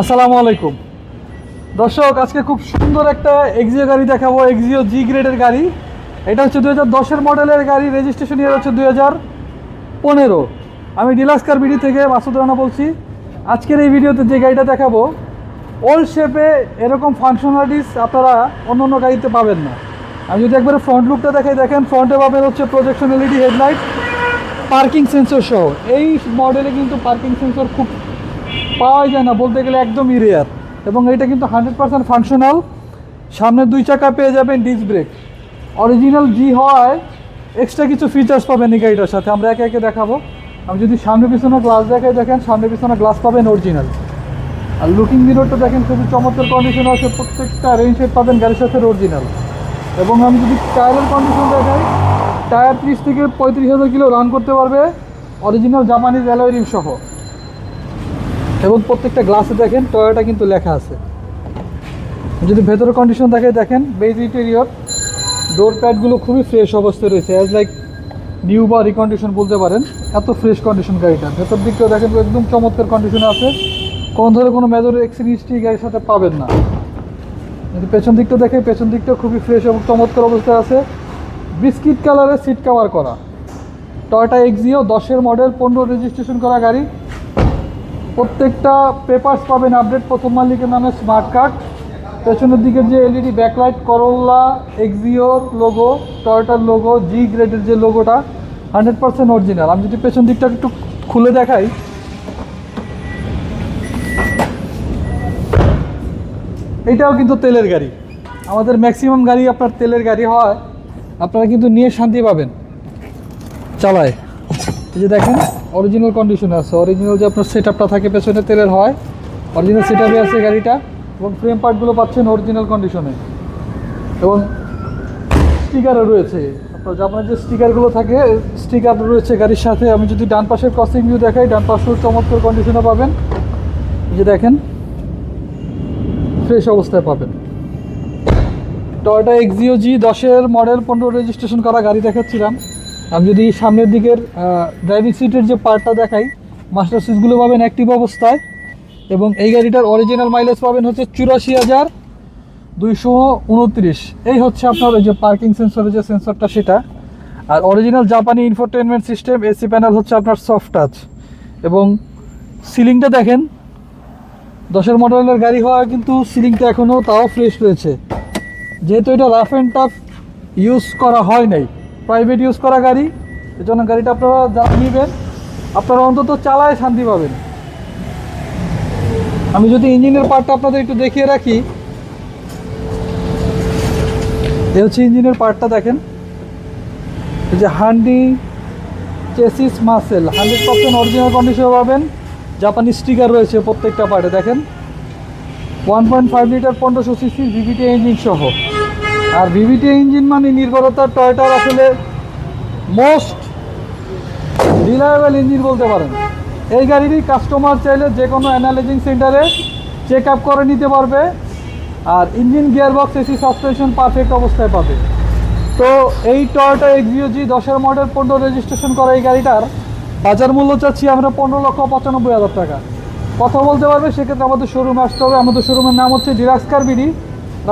আসসালামু আলাইকুম। দর্শক, আজকে খুব সুন্দর একটা এক্সিও গাড়ি দেখাবো এক্সিও জি গ্রেডের গাড়ি। এটা হচ্ছে দু হাজার মডেলের গাড়ি রেজিস্ট্রেশন ইয়ার হচ্ছে দুই হাজার পনেরো। আমি ডিলাস্কার বিডি থেকে মাসুদ রানা বলছি। আজকের এই ভিডিওতে যে গাড়িটা দেখাবো ওল্ড শেপে এরকম ফাংশনালিটিস আপনারা অন্য অন্য গাড়িতে পাবেন না। আমি যদি একবারে ফ্রন্ট লুকটা দেখাই, দেখেন ফ্রন্টে পাবেন হচ্ছে projection LED headlight parking sensor সহ। এই মডেলে কিন্তু পার্কিং সেন্সর খুব পাওয়াই যায় না, বলতে গেলে একদমই রেয়ার এবং এটা কিন্তু হান্ড্রেড পার্সেন্ট ফাংশনাল সামনের দুই চাকা পেয়ে যাবেন ডিস্ক ব্রেক অরিজিনাল জি হওয়ায় এক্সট্রা কিছু ফিচার্স পাবেন এই গাড়িটার সাথে। আমরা একে একে দেখাবো। আমি যদি সামনে পিছনে গ্লাস দেখাই, দেখেন সামনে পিছনে গ্লাস পাবেন অরিজিনাল আর লুকিং মিররটা দেখেন, খুবই চমৎকার কন্ডিশন আছে। প্রত্যেকটা রেঞ্জ সেট পাবেন গাড়ির সাথে অরিজিনাল এবং আমি যদি টায়ারের কন্ডিশন দেখাই টায়ার ত্রিশ থেকে পঁয়ত্রিশ হাজার কিলো রান করতে পারবে। অরিজিনাল জাপানিজ অ্যালয় সহ। এবং প্রত্যেকটা গ্লাসে দেখেন টয়োটা কিন্তু লেখা আছে। যদি ভেতরের কন্ডিশন দেখে দেখেন বেজ ইন্টেরিয়র ডোর প্যাডগুলো খুবই ফ্রেশ অবস্থায় রয়েছে অ্যাজ লাইক নিউ বা রিকন্ডিশন বলতে পারেন, এত ফ্রেশ কন্ডিশন গাড়িটা। ভেতর দিকটাও দেখেন, একদম চমৎকার কন্ডিশনে আছে। কোনো ধরনের কোনো মেজর এক্সিডেন্টটি গাড়ির সাথে পাবেন না। যদি পেছন দিকটা দেখে পেছন দিকটা খুবই ফ্রেশ এবং চমৎকার অবস্থায় আছে। বিস্কিট কালারের সিট কাভার করা। টয়টা এক্সিও দশের মডেল পনেরো রেজিস্ট্রেশন করা গাড়ি। প্রত্যেকটা পেপারস পাবেন আপডেট প্রথম মালিকের নামে স্মার্ট কার্ড পেছনের দিকে যে এলইডি ব্যাকলাইট করোলা এক্সিওর লোগো টয়োটার লোগো জি গ্রেডের যে লোগোটা হান্ড্রেড পার্সেন্ট অরিজিনাল আমি যদি পেছন দিকটা একটু খুলে দেখাই। এটাও কিন্তু তেলের গাড়ি। আমাদের ম্যাক্সিমাম গাড়ি আপনার তেলের গাড়ি হয়। আপনারা কিন্তু নিয়ে শান্তি পাবেন। চালায়। এই যে দেখেন অরিজিনাল কন্ডিশনে আছে। অরিজিনাল যে আপনার সেট আপটা থাকে, পেছনে তেলের হয় অরিজিনাল সেট আপে আছে গাড়িটা, এবং ফ্রেম পার্টগুলো পাচ্ছেন অরিজিনাল কন্ডিশনে এবং স্টিকারও রয়েছে। আপনার জাপানের যে স্টিকারগুলো থাকে স্টিকার রয়েছে গাড়ির সাথে। আমি যদি ডান পাশের ক্রসিং ভিউ দেখাই, ডান পাশেও চমৎকার কন্ডিশনে পাবেন। এই যে দেখেন ফ্রেশ অবস্থায় পাবেন। টয়টা এক্সিও জি দশের মডেল পনেরো রেজিস্ট্রেশন করা গাড়ি দেখাচ্ছিলাম। আমি যদি সামনের দিকের ড্রাইভিং সিটের যে পার্টটা দেখাই মাস্টার সুইচগুলো পাবেন অ্যাক্টিভ অবস্থায় এবং এই গাড়িটার অরিজিনাল মাইলেজ পাবেন হচ্ছে চুরাশি হাজার দুইশো উনত্রিশ। এই হচ্ছে আপনার ওই যে পার্কিং সেন্সরের যে সেন্সরটা সেটা। আর অরিজিনাল জাপানি ইনফোটেনমেন্ট সিস্টেম এসি প্যানেল হচ্ছে আপনার সফট টাচ এবং সিলিংটা দেখেন, দশের মডেলের গাড়ি হওয়া কিন্তু সিলিংটা এখনও তাও ফ্রেশ রয়েছে। যেহেতু এটা রাফ অ্যান্ড টাফ ইউজ করা হয় নাই। প্রাইভেট ইউজ করা গাড়ি। এজন্য গাড়িটা আপনারা যারা নেবেন, আপনারা অন্তত চালায় শান্তি পাবেন। আমি যদি ইঞ্জিনের পার্টটা আপনাদের একটু দেখিয়ে রাখি। এ হচ্ছে ইঞ্জিনের পার্টটা দেখেন। যে হান্ডি চেসিস মাসেল, হান্ড্রেড পার্সেন্ট অরিজিনাল কন্ডিশনে পাবেন। জাপানি স্টিকার রয়েছে প্রত্যেকটা পার্টে, দেখেন। ওয়ান পয়েন্ট ফাইভ লিটার পনেরোশো সিসি ভিভিটি ইঞ্জিন সহ। আর ভিভিটি ইঞ্জিন মানে নির্ভরতা টয়টার আসলে মোস্ট রিলায়েবল ইঞ্জিন বলতে পারেন। এই গাড়িরই কাস্টমার চাইলে যে কোনো অ্যানালাইজিং সেন্টারে চেক আপ করে নিতে পারবে আর engine gearbox AC suspension perfect অবস্থায় পাবে। তো এই টয়োটা এক্সিও জি দশের মডেল পনেরো রেজিস্ট্রেশন করা এই গাড়িটার বাজার মূল্য চাচ্ছি আমরা পনেরো লক্ষ পঁচানব্বই হাজার টাকা। কথা বলতে পারবে, সেক্ষেত্রে আমাদের শোরুমে আসতে হবে। আমাদের শোরুমের নাম হচ্ছে ডিরাক্স কারবিডি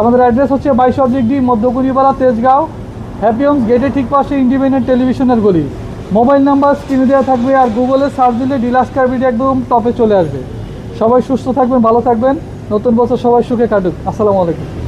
আমাদের অ্যাড্রেস হচ্ছে বাইশ অবলিক ডি মধ্যকুড়িপাড়া তেজগাঁও। হ্যাপিয়ন্স গেটের ঠিক পাশে ইন্ডিপেন্ডেন্ট টেলিভিশনের গলি। মোবাইল নাম্বার স্ক্রিনে দেওয়া থাকবে আর গুগলে সার্চ দিলে ডিলাক্স কারবিডি একদম টপে চলে আসবে। সবাই সুস্থ থাকবেন, ভালো থাকবেন। নতুন বছর সবাই সুখে কাটুক। আসসালামু আলাইকুম।